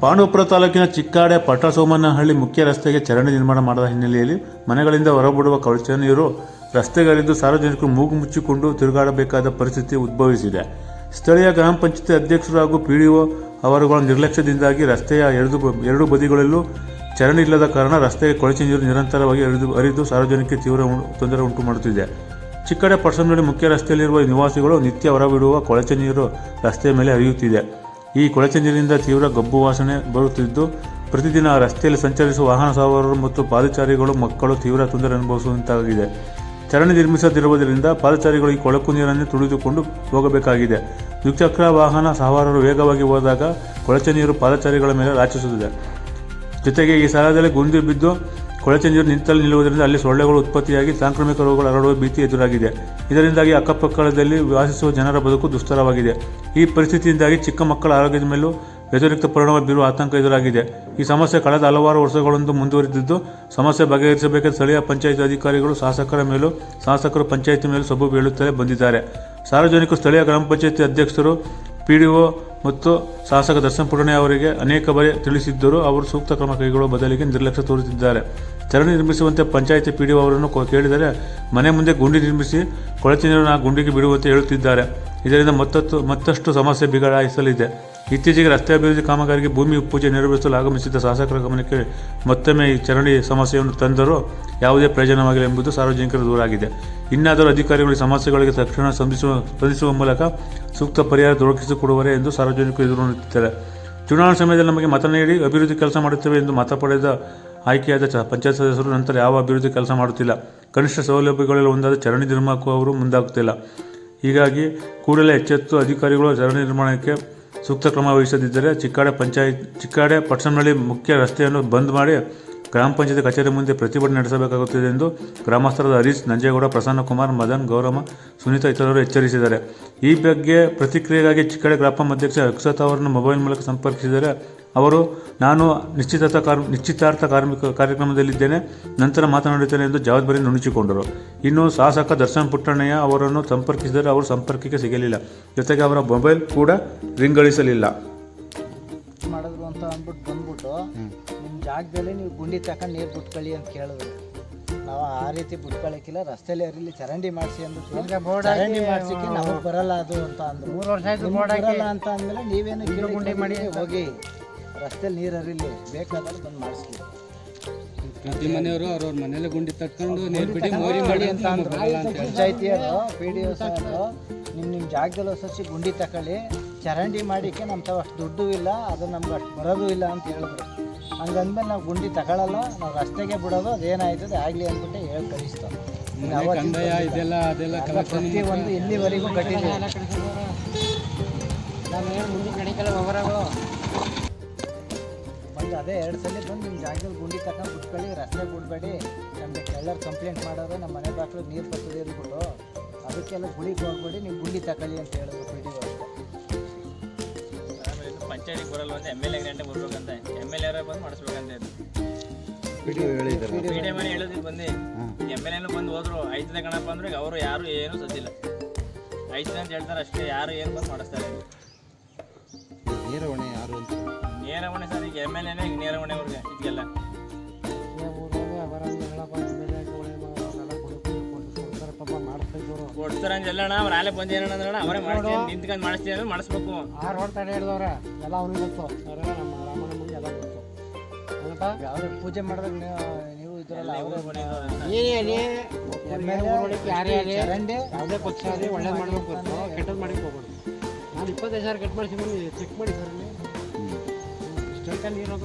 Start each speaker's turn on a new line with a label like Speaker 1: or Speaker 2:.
Speaker 1: ಪಾಂಡವಪುರ ತಾಲೂಕಿನ ಚಿಕ್ಕಾಡೆ ಪಟ್ಟಸೋಮನಹಳ್ಳಿ ಮುಖ್ಯ ರಸ್ತೆಗೆ ಚರಂಡಿ ನಿರ್ಮಾಣ ಮಾಡದ ಹಿನ್ನೆಲೆಯಲ್ಲಿ ಮನೆಗಳಿಂದ ಹೊರಬಿಡುವ ಕೊಳಚೆ ನೀರು ರಸ್ತೆಗಳಿದ್ದು ಸಾರ್ವಜನಿಕರು ಮೂಗು ಮುಚ್ಚಿಕೊಂಡು ತಿರುಗಾಡಬೇಕಾದ ಪರಿಸ್ಥಿತಿ ಉದ್ಭವಿಸಿದೆ. ಸ್ಥಳೀಯ ಗ್ರಾಮ ಪಂಚಾಯತಿ ಅಧ್ಯಕ್ಷರು ಹಾಗೂ ಪಿಡಿಒ ಅವರುಗಳ ನಿರ್ಲಕ್ಷ್ಯದಿಂದಾಗಿ ರಸ್ತೆಯ ಎರಡು ಎರಡು ಬದಿಗಳಲ್ಲೂ ಚರಂಡಿ ಇಲ್ಲದ ಕಾರಣ ರಸ್ತೆಗೆ ಕೊಳಚೆ ನೀರು ನಿರಂತರವಾಗಿ ಹರಿದು ಹರಿದು ಸಾರ್ವಜನಿಕರಿಗೆ ತೀವ್ರ ತೊಂದರೆ ಉಂಟು ಮಾಡುತ್ತಿದೆ. ಚಿಕ್ಕಡೆ ಪಟ್ಟಣದಲ್ಲಿ ಮುಖ್ಯ ರಸ್ತೆಯಲ್ಲಿರುವ ನಿವಾಸಿಗಳು ನಿತ್ಯ ಹೊರಬಿಡುವ ಕೊಳಚೆ ನೀರು ರಸ್ತೆಯ ಮೇಲೆ ಹರಿಯುತ್ತಿದೆ. ಈ ಕೊಳಚೆ ನೀರಿನಿಂದ ತೀವ್ರ ಗಬ್ಬು ವಾಸನೆ ಬರುತ್ತಿದ್ದು, ಪ್ರತಿದಿನ ರಸ್ತೆಯಲ್ಲಿ ಸಂಚರಿಸುವ ವಾಹನ ಸವಾರರು ಮತ್ತು ಪಾದಚಾರಿಗಳು ಮಕ್ಕಳು ತೀವ್ರ ತೊಂದರೆ ಅನುಭವಿಸುವಂತಾಗಿದೆ. ಚರಣಿ ನಿರ್ಮಿಸದಿರುವುದರಿಂದ ಪಾದಚಾರಿಗಳು ಈ ಕೊಳಕು ನೀರನ್ನು ತುಳಿದುಕೊಂಡು ಹೋಗಬೇಕಾಗಿದೆ. ದ್ವಿಚಕ್ರ ವಾಹನ ಸವಾರರು ವೇಗವಾಗಿ ಹೋದಾಗ ಕೊಳಚೆ ನೀರು ಪಾದಚಾರಿಗಳ ಮೇಲೆ ರಾಚಿಸುತ್ತಿದೆ ಜೊತೆಗೆ ಈ ಸ್ಥಳದಲ್ಲಿ ಗುಂಡಿ ಬಿದ್ದು ಕೊಳಚೆ ನೀರು ನಿಂತಲ್ಲಿ ನಿಲ್ಲುವುದರಿಂದ ಅಲ್ಲಿ ಸೊಳ್ಳೆಗಳು ಉತ್ಪತ್ತಿಯಾಗಿ ಸಾಂಕ್ರಾಮಿಕ ರೋಗಗಳು ಹರಡುವ ಭೀತಿ ಎದುರಾಗಿದೆ. ಇದರಿಂದಾಗಿ ಅಕ್ಕಪಕ್ಕದಲ್ಲಿ ವಾಸಿಸುವ ಜನರ ಬದುಕು ದುಸ್ತರವಾಗಿದೆ. ಈ ಪರಿಸ್ಥಿತಿಯಿಂದಾಗಿ ಚಿಕ್ಕ ಮಕ್ಕಳ ಆರೋಗ್ಯದ ಮೇಲೂ ವ್ಯತಿರಿಕ್ತ ಪರಿಣಾಮ ಬೀರುವ ಆತಂಕ ಎದುರಾಗಿದೆ. ಈ ಸಮಸ್ಯೆ ಕಳೆದ ಹಲವಾರು ವರ್ಷಗಳಿಂದ ಮುಂದುವರಿದಿದ್ದು, ಸಮಸ್ಯೆ ಬಗೆಹರಿಸಬೇಕಾದ ಸ್ಥಳೀಯ ಪಂಚಾಯತ್ ಅಧಿಕಾರಿಗಳು ಶಾಸಕರ ಮೇಲೂ ಶಾಸಕರು ಪಂಚಾಯಿತಿ ಮೇಲೂ ಸಬು ಬೀಳುತ್ತಲೇ ಬಂದಿದ್ದಾರೆ. ಸಾರ್ವಜನಿಕರು ಸ್ಥಳೀಯ ಗ್ರಾಮ ಪಂಚಾಯತಿ ಅಧ್ಯಕ್ಷರು, ಪಿಡಿಒ ಮತ್ತು ಶಾಸಕ ದರ್ಶನ್ ಪುಟಣೆ ಅವರಿಗೆ ಅನೇಕ ಬಾರಿ ತಿಳಿಸಿದ್ದರೂ ಅವರು ಸೂಕ್ತ ಕ್ರಮ ಕೈಗೊಳ್ಳುವ ಬದಲಿಗೆ ನಿರ್ಲಕ್ಷ್ಯ ತೋರುತ್ತಿದ್ದಾರೆ. ಚರಂಡಿ ನಿರ್ಮಿಸುವಂತೆ ಪಂಚಾಯತಿ ಪಿಡಿಒ ಅವರನ್ನು ಕೇಳಿದರೆ ಮನೆ ಮುಂದೆ ಗುಂಡಿ ನಿರ್ಮಿಸಿ ಕೊಳಚೆ ಆ ಗುಂಡಿಗೆ ಬಿಡುವಂತೆ ಹೇಳುತ್ತಿದ್ದಾರೆ. ಇದರಿಂದ ಮತ್ತಷ್ಟು ಮತ್ತಷ್ಟು ಸಮಸ್ಯೆ ಬಿಗಡಾಯಿಸಲಿದೆ ಇತ್ತೀಚೆಗೆ ರಸ್ತೆ ಅಭಿವೃದ್ಧಿ ಕಾಮಗಾರಿಗೆ ಭೂಮಿ ಪೂಜೆ ನೆರವೇರಿಸಲು ಆಗಮಿಸಿದ್ದ ಶಾಸಕರ ಗಮನಕ್ಕೆ ಮತ್ತೊಮ್ಮೆ ಈ ಚರಂಡಿ ಸಮಸ್ಯೆಯನ್ನು ತಂದರೂ ಯಾವುದೇ ಪ್ರಯೋಜನವಾಗಿಲ್ಲ ಎಂಬುದು ಸಾರ್ವಜನಿಕರ ದೂರಾಗಿದೆ. ಇನ್ನಾದರೂ ಅಧಿಕಾರಿಗಳು ಸಮಸ್ಯೆಗಳಿಗೆ ತಕ್ಷಣ ಸ್ಪಂದಿಸುವ ಸ್ಪಂದಿಸುವ ಮೂಲಕ ಸೂಕ್ತ ಪರಿಹಾರ ದೊರಕಿಸಿಕೊಡುವರೆ ಎಂದು ಸಾರ್ವಜನಿಕರು ಎದುರು ನೋಡುತ್ತಿದ್ದಾರೆ. ಚುನಾವಣಾ ಸಮಯದಲ್ಲಿ ನಮಗೆ ಮತ ನೀಡಿ ಅಭಿವೃದ್ಧಿ ಕೆಲಸ ಮಾಡುತ್ತೇವೆ ಎಂದು ಮತ ಪಡೆದ ಆಯ್ಕೆಯಾದ ಪಂಚಾಯತ್ ಸದಸ್ಯರು ನಂತರ ಯಾವ ಅಭಿವೃದ್ಧಿ ಕೆಲಸ ಮಾಡುತ್ತಿಲ್ಲ. ಕನಿಷ್ಠ ಸೌಲಭ್ಯಗಳಲ್ಲಿ ಒಂದಾದ ಚರಂಡಿ ನಿರ್ಮಾಣಕ್ಕೂ ಅವರು ಮುಂದಾಗುತ್ತಿಲ್ಲ. ಹೀಗಾಗಿ ಕೂಡಲೇ ಎಚ್ಚೆತ್ತು ಅಧಿಕಾರಿಗಳು ಚರಂಡಿ ನಿರ್ಮಾಣಕ್ಕೆ ಸೂಕ್ತ ಕ್ರಮ ವಹಿಸದಿದ್ದರೆ ಚಿಕ್ಕಾಡೆ ಪಂಚಾಯತ್ ಚಿಕ್ಕಾಡೆ ಪಟ್ಟಣಹಳ್ಳಿ ಮುಖ್ಯ ರಸ್ತೆಯನ್ನು ಬಂದ್ ಮಾಡಿ ಗ್ರಾಮ ಪಂಚಾಯತ್ ಕಚೇರಿ ಮುಂದೆ ಪ್ರತಿಭಟನೆ ನಡೆಸಬೇಕಾಗುತ್ತದೆ ಎಂದು ಗ್ರಾಮಸ್ಥರಾದ ಹರೀಶ್ ನಂಜೇಗೌಡ ಪ್ರಸನ್ನಕುಮಾರ್ ಮದನ್ ಗೌರಮ್ಮ ಸುನೀತಾ ಇತರರು ಎಚ್ಚರಿಸಿದ್ದಾರೆ. ಈ ಬಗ್ಗೆ ಪ್ರತಿಕ್ರಿಯೆಗಾಗಿ ಚಿಕ್ಕಡೆ ಗ್ರಾಪಂ ಅಧ್ಯಕ್ಷ ಅಕ್ಷತಾ ಅವರನ್ನು ಮೊಬೈಲ್ ಮೂಲಕ ಸಂಪರ್ಕಿಸಿದರೆ ಅವರು ನಾನು ನಿಶ್ಚಿತಾರ್ಥ ಕಾರ್ ನಿಶ್ಚಿತಾರ್ಥ ಕಾರ್ಮಿಕ ಕಾರ್ಯಕ್ರಮದಲ್ಲಿದ್ದೇನೆ ನಂತರ ಮಾತನಾಡುತ್ತೇನೆ ಎಂದು ಜವಾಬ್ದಾರಿ ನುಣುಚಿಕೊಂಡರು. ಇನ್ನು ಶಾಸಕ ದರ್ಶನ್ ಪುಟ್ಟಣ್ಣಯ್ಯ ಅವರನ್ನು ಸಂಪರ್ಕಿಸಿದರೆ ಅವರು ಸಂಪರ್ಕಕ್ಕೆ ಸಿಗಲಿಲ್ಲ. ಜೊತೆಗೆ ಅವರ ಮೊಬೈಲ್ ಕೂಡ ರಿಂಗಳಿಸಲಿಲ್ಲ
Speaker 2: ಮಾಡಿದ್ರು ಅಂತ ಅಂದ್ಬಿಟ್ಟು ಬಂದ್ಬಿಟ್ಟು ಜಾಗದಲ್ಲಿ ನೀವು ಗುಂಡಿ ತಗೊಂಡು ನೀರು ಬಿಟ್ಕೊಳ್ಳಿ ಅಂತ ಕೇಳಿದ್ರು. ನಾವು ಆ ರೀತಿ ಬಿಟ್ಕೊಳ್ಳೋಕ್ಕಿಲ್ಲ ರಸ್ತೆಯಲ್ಲಿ ಇರಲಿ ಚರಂಡಿ ಮಾಡಿಸಿ ಅಂದ್ರೆ ಚರಂಡಿ ಮಾಡಿಸಿಕ್ಕೆ ನಮಗೆ ಬರಲ್ಲ ಅದು ಅಂತ ಅಂದ್ರು. ಮೂರು ವರ್ಷ ಆಯ್ತು ಬರಲ್ಲ ಅಂತ ಅಂದಮೇಲೆ ನೀವೇನು ಗುಂಡಿ ಮಾಡಿ ಹೋಗಿ. ರಸ್ತೆಯಲ್ಲಿ ನೀರು ಹರಿಲಿ ಬೇಕಾದ್ರೆ ಬಂದು ಮಾಡಿಸ್ಲಿ.
Speaker 3: ಪ್ರತಿ ಮನೆಯವರು ಅವ್ರವ್ರ ಮನೇಲಿ ಗುಂಡಿ ತಕ್ಕೊಂಡು ನೀರು ಬಿಡಿ ಮೋರಿ ಮಾಡಿ ಅಂತ
Speaker 2: ಅಂತ ಅಂದ್ರು. ಪಂಚಾಯತಿಯರು ಪಿ ಡಿ ಒ ಸರ್ ನಿಮ್ಮ ನಿಮ್ಮ ಜಾಗದಲ್ಲಿ ಹೊಸ ಗುಂಡಿ ತಕೊಳ್ಳಿ. ಚರಂಡಿ ಮಾಡಿಕ್ಕೆ ನಮ್ಮ ತಾವು ಅಷ್ಟು ದುಡ್ಡು ಇಲ್ಲ ಅದು ನಮ್ಗೆ ಅಷ್ಟು ಬರೋದು ಇಲ್ಲ ಅಂತ ಹೇಳಿದ್ರು. ಹಂಗಂದ್ಮೇಲೆ ನಾವು ಗುಂಡಿ ತಗೊಳ್ಳಲ್ಲ ನಾವು ರಸ್ತೆಗೆ ಬಿಡೋದು ಅದೇನಾಯ್ತದೆ ಆಗಲಿ ಅಂದ್ಬಿಟ್ಟು ಹೇಳಿ ಕಳಿಸ್ತಾರೆ
Speaker 3: ಕಂದಾಯ ಇದೆಲ್ಲ ಅದೆಲ್ಲ ಕಲೆಕ್ಷನ್
Speaker 2: ಪ್ರತಿ ಒಂದು ಇಲ್ಲಿವರೆಗೂ ಕಟ್ಟಿದೆ. ಬಂದು ಅದೇ ಎರಡು ಸಲ ಬಂದು ನಿಮ್ಮ ಜಾಗದಲ್ಲಿ ಗುಂಡಿ ತಗೊಂಡು ಬಿಟ್ಕೊಳ್ಳಿ ರಸ್ತೆ ಬಿಡಬೇಡಿ. ನಮಗೆ ಎಲ್ಲರೂ ಕಂಪ್ಲೇಂಟ್ ಮಾಡೋದು ನಮ್ಮ ಮನೆ ಬಾಕ್ಲು ನೀರು ಬರ್ತದೆ ಅಂದ್ಬಿಟ್ಟು. ಅದಕ್ಕೆಲ್ಲ ಗುಳಿಗೆ ಹೋಗ್ಬೇಡಿ ನೀವು ಗುಂಡಿ ತಗೊಳ್ಳಿ ಅಂತ ಹೇಳಿದ್ರು ಪಿ
Speaker 4: ಪಂಚಾಯತಿಗೆ ಬರಲ್ಲ ಅಂತ ಎಂ ಎಲ್ ಎ ಗಂಟೆ ಬರ್ಬೇಕಂತ. ಎಂ ಎಲ್ ಎರ ಬಂದು ಮಾಡಿಸ್ಬೇಕಂತ
Speaker 3: ವಿಡಿಯೋ
Speaker 4: ಪಿ ಡಿ ಮನೆ ಹೇಳಿದ್ರು ಬಂದು ಎಂ ಎಲ್ ಎನು ಬಂದು ಹೋದ್ರು. ಐದನೇ ಗಣಪ ಅಂದ್ರೆ ಅವರು ಯಾರು ಏನು ಸದ್ದಿಲ್ಲ. ಐದನೇ ಅಂತ ಹೇಳ್ತಾರೆ ಅಷ್ಟೇ ಯಾರು ಏನು ಬಂದು ಮಾಡಿಸ್ತಾರೆ.
Speaker 3: ನೀರವಣೆ ಯಾರು
Speaker 4: ನೇರವಣೆ ಸರ್ ಈಗ ಎಂ ಎಲ್ ಎನೇ ಈಗ ನೇರವಣೆ ಅವ್ರಿಗೆ ಇದೆಲ್ಲ ಅವ್ರು ಆಲೆ ಬಂದು ಏನಣ್ಣ ಅಂದ್ರೆ ಅವರೇ ಮಾಡಿ ನಿಂತ್ಕೊಂಡು ಮಾಡಿಸ್ತೀನಿ ಅಂದ್ರೆ ಮಾಡಿಸ್ಬೇಕು.
Speaker 2: ರೋಡ್ ಎಲ್ಲ ಗೊತ್ತು. ಅವರೆಲ್ಲ ನಮ್ಮ ರಾಮನ ಮುಂದೆ ಎಲ್ಲ ಗೊತ್ತು. ಅವ್ರು ಪೂಜೆ ಮಾಡಿದಾಗ ನೀವು ಯಾರೇ ಇದ್ರಲ್ಲ ಚರಂಡಿ
Speaker 5: ಯಾವುದೇ ಪಕ್ಷ ಆಗಲಿ ಒಳ್ಳೇದು ಮಾಡ್ಬೇಕು ಗೊತ್ತು ಕೆಟ್ಟದ್ದು ಮಾಡಿ ಹೋಗ್ಬೋದು ನಾನು ಇಪ್ಪತ್ತೈದು ಸಾವಿರ ಕಟ್ ಮಾಡಿಸಿ ಚೆಕ್ ಮಾಡಿ ಸರ್ ಇಲ್ಲಿ ಇಷ್ಟೊತ್ತ ನೀರು